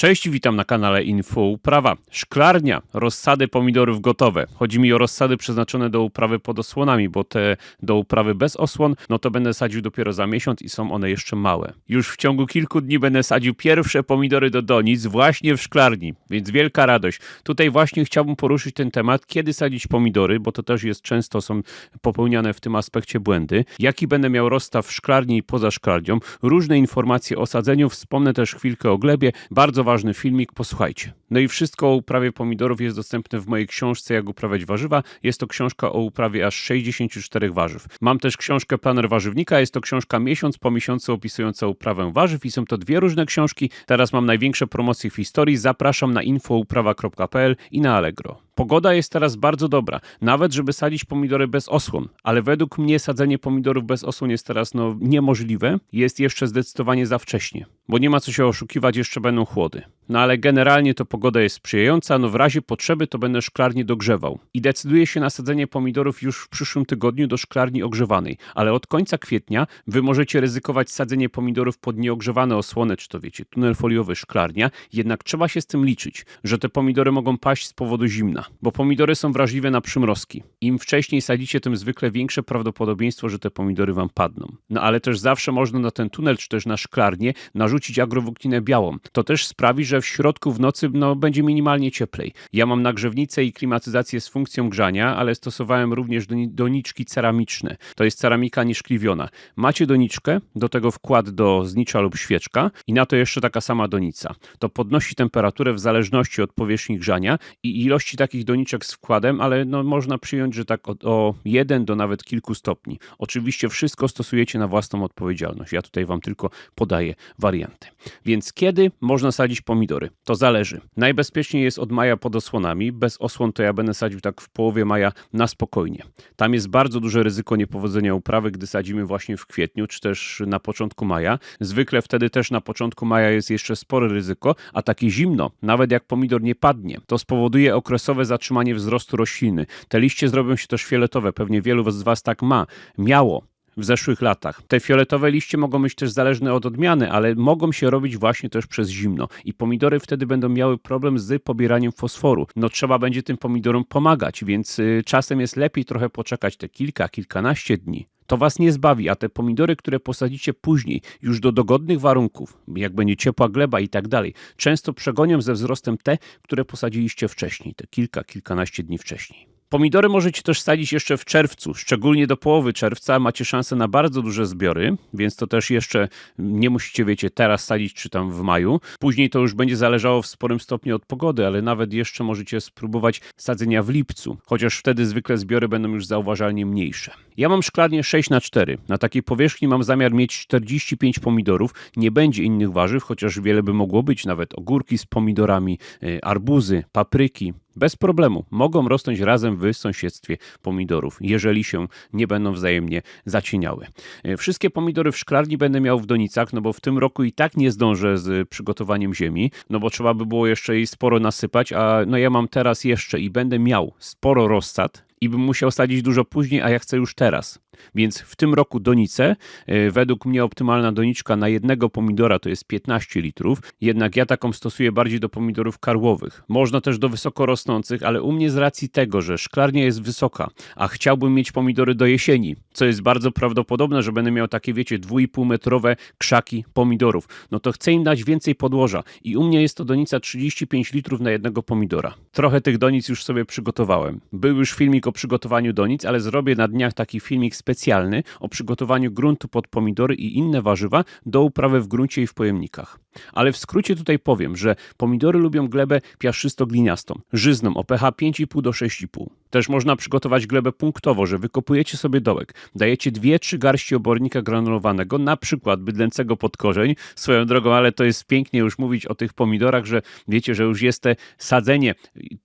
Cześć, witam na kanale Info Uprawa. Szklarnia, rozsady pomidorów gotowe. Chodzi mi o rozsady przeznaczone do uprawy pod osłonami, bo te do uprawy bez osłon, no to będę sadził dopiero za miesiąc i są one jeszcze małe. Już w ciągu kilku dni będę sadził pierwsze pomidory do donic właśnie w szklarni, więc wielka radość. Tutaj właśnie chciałbym poruszyć ten temat, kiedy sadzić pomidory, bo to też jest często są popełniane w tym aspekcie błędy. Jaki będę miał rozstaw w szklarni i poza szklarnią, różne informacje o sadzeniu, wspomnę też chwilkę o glebie, bardzo ważny filmik, posłuchajcie. No i wszystko o uprawie pomidorów jest dostępne w mojej książce Jak uprawiać warzywa. Jest to książka o uprawie aż 64 warzyw. Mam też książkę Planer Warzywnika, jest to książka miesiąc po miesiącu opisująca uprawę warzyw i są to dwie różne książki. Teraz mam największe promocje w historii. Zapraszam na infouprawa.pl i na Allegro. Pogoda jest teraz bardzo dobra, nawet żeby sadzić pomidory bez osłon, ale według mnie sadzenie pomidorów bez osłon jest teraz no, niemożliwe. Jest jeszcze zdecydowanie za wcześnie, bo nie ma co się oszukiwać, jeszcze będą chłody. No ale generalnie to pogoda jest sprzyjająca, no w razie potrzeby to będę szklarnię dogrzewał. I decyduję się na sadzenie pomidorów już w przyszłym tygodniu do szklarni ogrzewanej, ale od końca kwietnia wy możecie ryzykować sadzenie pomidorów pod nieogrzewane osłony, czy to wiecie, tunel foliowy, szklarnia, jednak trzeba się z tym liczyć, że te pomidory mogą paść z powodu zimna, bo pomidory są wrażliwe na przymrozki. Im wcześniej sadzicie, tym zwykle większe prawdopodobieństwo, że te pomidory wam padną. No ale też zawsze można na ten tunel, czy też na szklarnię narzucić agrowłókninę białą. To też sprawi, że w środku w nocy no, będzie minimalnie cieplej. Ja mam nagrzewnicę i klimatyzację z funkcją grzania, ale stosowałem również doni- doniczki ceramiczne. To jest ceramika nieszkliwiona. Macie doniczkę, do tego wkład do znicza lub świeczka i na to jeszcze taka sama donica. To podnosi temperaturę w zależności od powierzchni grzania i ilości takich doniczek z wkładem, ale no, można przyjąć, że tak o, o 1 do nawet kilku stopni. Oczywiście wszystko stosujecie na własną odpowiedzialność. Ja tutaj wam tylko podaję warianty. Więc kiedy można sadzić pomidory? To zależy. Najbezpieczniej jest od maja pod osłonami. Bez osłon to ja będę sadził tak w połowie maja na spokojnie. Tam jest bardzo duże ryzyko niepowodzenia uprawy, gdy sadzimy właśnie w kwietniu, czy też na początku maja. Zwykle wtedy też na początku maja jest jeszcze spore ryzyko, a takie zimno, nawet jak pomidor nie padnie, to spowoduje okresowe zatrzymanie wzrostu rośliny. Te liście zrobią się też fioletowe, pewnie wielu z Was tak ma, miało w zeszłych latach. Te fioletowe liście mogą być też zależne od odmiany, ale mogą się robić właśnie też przez zimno i pomidory wtedy będą miały problem z pobieraniem fosforu. No trzeba będzie tym pomidorom pomagać, więc y, czasem jest lepiej trochę poczekać te kilka, kilkanaście dni. To was nie zbawi, a te pomidory, które posadzicie później, już do dogodnych warunków, jak będzie ciepła gleba i tak dalej, często przegonią ze wzrostem te, które posadziliście wcześniej, te kilka, kilkanaście dni wcześniej. Pomidory możecie też sadzić jeszcze w czerwcu, szczególnie do połowy czerwca macie szansę na bardzo duże zbiory, więc to też jeszcze nie musicie, wiecie, teraz sadzić czy tam w maju. Później to już będzie zależało w sporym stopniu od pogody, ale nawet jeszcze możecie spróbować sadzenia w lipcu, chociaż wtedy zwykle zbiory będą już zauważalnie mniejsze. Ja mam szklarnię 6 na 4 Na takiej powierzchni mam zamiar mieć 45 pomidorów. Nie będzie innych warzyw, chociaż wiele by mogło być, nawet ogórki z pomidorami, y, arbuzy, papryki. Bez problemu mogą rosnąć razem w sąsiedztwie pomidorów, jeżeli się nie będą wzajemnie zacieniały. E, Wszystkie pomidory w szklarni będę miał w donicach, no bo w tym roku i tak nie zdążę z przygotowaniem ziemi, no bo trzeba by było jeszcze jej sporo nasypać, a no ja mam teraz jeszcze i będę miał sporo rozsad, i bym musiał sadzić dużo później, a ja chcę już teraz. Więc w tym roku donice, e, według mnie optymalna doniczka na jednego pomidora to jest 15 litrów, jednak ja taką stosuję bardziej do pomidorów karłowych. Można też do wysoko rosnących, ale u mnie z racji tego, że szklarnia jest wysoka, a chciałbym mieć pomidory do jesieni, co jest bardzo prawdopodobne, że będę miał takie, wiecie, 2,5 metrowe krzaki pomidorów, no to chcę im dać więcej podłoża i u mnie jest to donica 35 litrów na jednego pomidora. Trochę tych donic już sobie przygotowałem. Był już filmik o przygotowaniu donic, ale zrobię na dniach taki filmik specjalny o przygotowaniu gruntu pod pomidory i inne warzywa do uprawy w gruncie i w pojemnikach. Ale w skrócie tutaj powiem, że pomidory lubią glebę piaszczysto-gliniastą, żyzną o pH 5,5 do 6,5. Też można przygotować glebę punktowo, że wykopujecie sobie dołek, dajecie 2-3 garści obornika granulowanego, na przykład bydlęcego pod korzeń, swoją drogą, ale to jest pięknie już mówić o tych pomidorach, że wiecie, że już jest te sadzenie,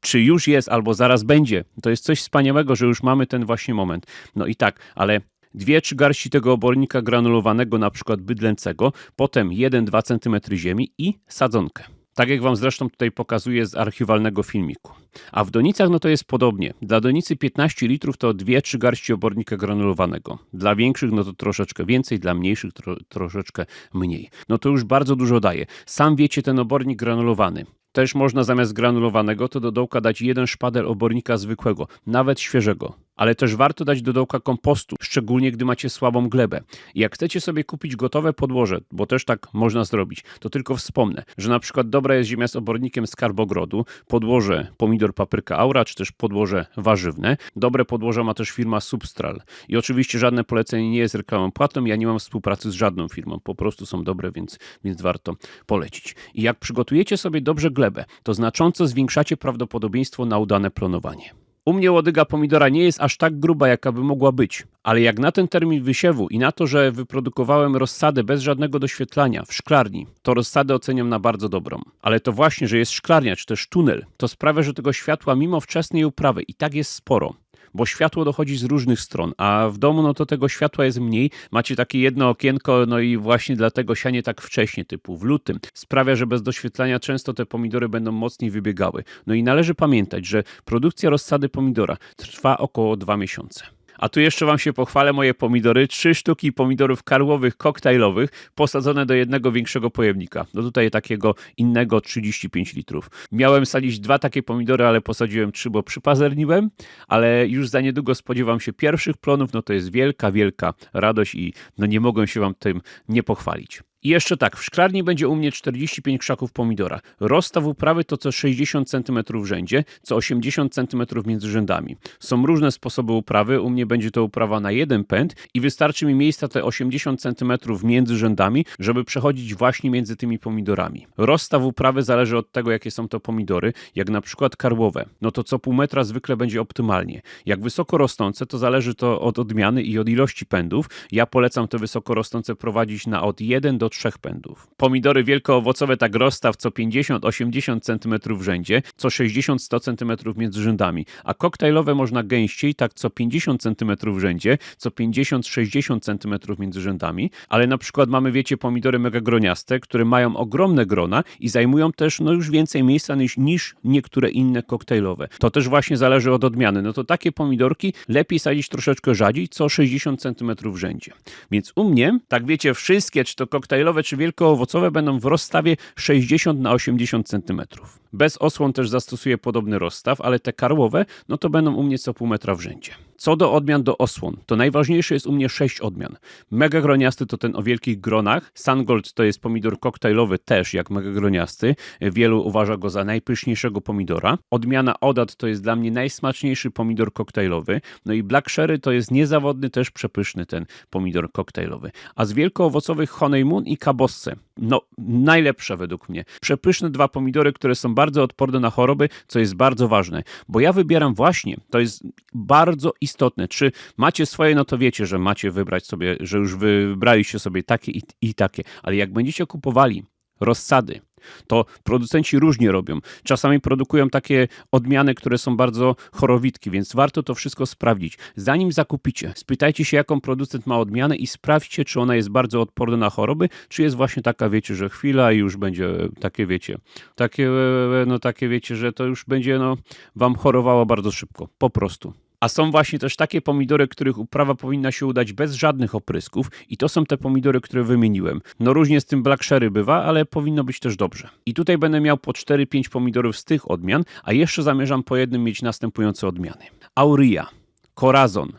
czy już jest albo zaraz będzie. To jest coś wspaniałego, że już mamy ten właśnie moment. No i tak, ale dwie trzy garści tego obornika granulowanego, na przykład bydlęcego, potem 1-2 cm ziemi i sadzonkę. Tak jak wam zresztą tutaj pokazuję z archiwalnego filmiku. A w donicach no to jest podobnie. Dla donicy 15 litrów to 2-3 garści obornika granulowanego. Dla większych no to troszeczkę więcej, dla mniejszych tro, troszeczkę mniej. No to już bardzo dużo daje. Sam wiecie ten obornik granulowany. Też można zamiast granulowanego to do dołka dać jeden szpadel obornika zwykłego, nawet świeżego. Ale też warto dać do dołka kompostu, szczególnie gdy macie słabą glebę. I jak chcecie sobie kupić gotowe podłoże, bo też tak można zrobić, to tylko wspomnę, że na przykład dobra jest ziemia z obornikiem z karbogrodu, podłoże pomidor papryka aura, czy też podłoże warzywne. Dobre podłoże ma też firma Substral. I oczywiście żadne polecenie nie jest reklamą płatną, ja nie mam współpracy z żadną firmą, po prostu są dobre, więc, więc warto polecić. I jak przygotujecie sobie dobrze glebę, to znacząco zwiększacie prawdopodobieństwo na udane plonowanie. U mnie łodyga pomidora nie jest aż tak gruba, jaka by mogła być, ale jak na ten termin wysiewu i na to, że wyprodukowałem rozsadę bez żadnego doświetlania w szklarni, to rozsadę oceniam na bardzo dobrą. Ale to właśnie, że jest szklarnia czy też tunel, to sprawia, że tego światła mimo wczesnej uprawy i tak jest sporo bo światło dochodzi z różnych stron, a w domu no to tego światła jest mniej. Macie takie jedno okienko, no i właśnie dlatego sianie tak wcześnie, typu w lutym, sprawia, że bez doświetlania często te pomidory będą mocniej wybiegały. No i należy pamiętać, że produkcja rozsady pomidora trwa około dwa miesiące. A tu jeszcze Wam się pochwalę moje pomidory. Trzy sztuki pomidorów karłowych, koktajlowych, posadzone do jednego większego pojemnika. No tutaj takiego innego 35 litrów. Miałem sadzić dwa takie pomidory, ale posadziłem trzy, bo przypazerniłem, ale już za niedługo spodziewam się pierwszych plonów. No to jest wielka, wielka radość i no nie mogłem się Wam tym nie pochwalić. I jeszcze tak, w szklarni będzie u mnie 45 krzaków pomidora. Rozstaw uprawy to co 60 cm w rzędzie, co 80 cm między rzędami. Są różne sposoby uprawy, u mnie będzie to uprawa na jeden pęd i wystarczy mi miejsca te 80 cm między rzędami, żeby przechodzić właśnie między tymi pomidorami. Rozstaw uprawy zależy od tego, jakie są to pomidory, jak na przykład karłowe, no to co pół metra zwykle będzie optymalnie. Jak wysoko rosnące, to zależy to od odmiany i od ilości pędów. Ja polecam te wysoko rosnące prowadzić na od 1 do trzech pędów. Pomidory wielkoowocowe tak rozstaw co 50-80 cm w rzędzie, co 60-100 cm między rzędami, a koktajlowe można gęściej tak co 50 cm w rzędzie, co 50-60 cm między rzędami, ale na przykład mamy wiecie pomidory megagroniaste, które mają ogromne grona i zajmują też no już więcej miejsca niż, niż niektóre inne koktajlowe. To też właśnie zależy od odmiany. No to takie pomidorki lepiej sadzić troszeczkę rzadziej, co 60 cm w rzędzie. Więc u mnie, tak wiecie, wszystkie, czy to koktajlowe koktajlowe czy wielkoowocowe będą w rozstawie 60 na 80 cm. Bez osłon też zastosuję podobny rozstaw, ale te karłowe, no to będą u mnie co pół metra w rzędzie. Co do odmian do osłon, to najważniejsze jest u mnie sześć odmian. Mega groniasty to ten o wielkich gronach. Sungold to jest pomidor koktajlowy też jak mega groniasty. Wielu uważa go za najpyszniejszego pomidora. Odmiana Odat to jest dla mnie najsmaczniejszy pomidor koktajlowy. No i Black Sherry to jest niezawodny, też przepyszny ten pomidor koktajlowy. A z wielkoowocowych Honeymoon i Cabosse. No, najlepsze według mnie. Przepyszne dwa pomidory, które są bardzo odporne na choroby, co jest bardzo ważne. Bo ja wybieram właśnie, to jest bardzo istotne. Czy macie swoje, no to wiecie, że macie wybrać sobie, że już wybraliście sobie takie i, i takie. Ale jak będziecie kupowali rozsady, to producenci różnie robią. Czasami produkują takie odmiany, które są bardzo chorowitki, więc warto to wszystko sprawdzić. Zanim zakupicie, spytajcie się, jaką producent ma odmianę i sprawdźcie, czy ona jest bardzo odporna na choroby, czy jest właśnie taka, wiecie, że chwila i już będzie takie, wiecie, takie, no takie, wiecie, że to już będzie, no, wam chorowało bardzo szybko. Po prostu. A są właśnie też takie pomidory, których uprawa powinna się udać bez żadnych oprysków i to są te pomidory, które wymieniłem. No różnie z tym Black Sherry bywa, ale powinno być też dobrze. I tutaj będę miał po 4-5 pomidorów z tych odmian, a jeszcze zamierzam po jednym mieć następujące odmiany. Auria, Corazon,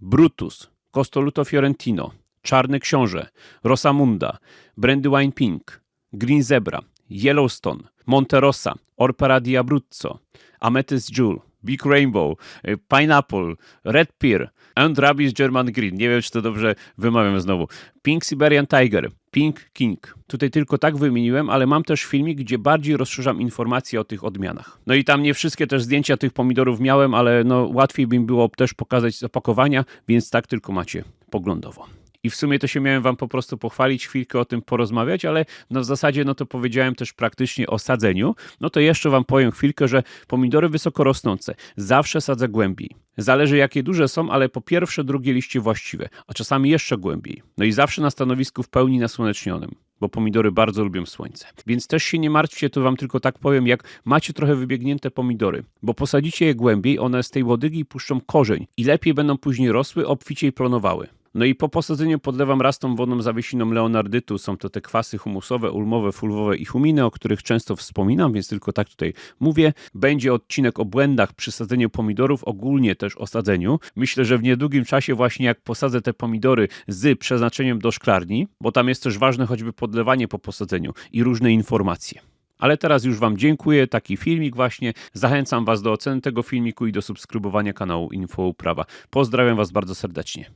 Brutus, Costoluto Fiorentino, Czarny Książę, Rosamunda, Brandywine Pink, Green Zebra, Yellowstone, Monterossa, Orpera di Abruzzo, Amethyst Jewel, Big Rainbow, y, Pineapple, Red Pear, and Rabbis German Green. Nie wiem, czy to dobrze wymawiam znowu. Pink Siberian Tiger, Pink King. Tutaj tylko tak wymieniłem, ale mam też filmik, gdzie bardziej rozszerzam informacje o tych odmianach. No i tam nie wszystkie też zdjęcia tych pomidorów miałem, ale no łatwiej by mi było też pokazać opakowania, więc tak tylko macie poglądowo. I w sumie to się miałem wam po prostu pochwalić, chwilkę o tym porozmawiać, ale no w zasadzie no to powiedziałem też praktycznie o sadzeniu. No to jeszcze wam powiem chwilkę, że pomidory wysoko rosnące zawsze sadzę głębiej. Zależy jakie duże są, ale po pierwsze drugie liście właściwe, a czasami jeszcze głębiej. No i zawsze na stanowisku w pełni nasłonecznionym bo pomidory bardzo lubią słońce. Więc też się nie martwcie, to wam tylko tak powiem, jak macie trochę wybiegnięte pomidory, bo posadzicie je głębiej, one z tej łodygi puszczą korzeń i lepiej będą później rosły, obficiej plonowały. No i po posadzeniu podlewam raz tą wodą zawiesiną leonardytu. Są to te kwasy humusowe, ulmowe, fulwowe i huminy, o których często wspominam, więc tylko tak tutaj mówię. Będzie odcinek o błędach przy sadzeniu pomidorów, ogólnie też o sadzeniu. Myślę, że w niedługim czasie właśnie jak posadzę te pomidory z przeznaczeniem do szklarni, bo tam jest też ważne choćby podlewanie po posadzeniu i różne informacje. Ale teraz już Wam dziękuję, taki filmik właśnie. Zachęcam Was do oceny tego filmiku i do subskrybowania kanału Info Uprawa. Pozdrawiam Was bardzo serdecznie.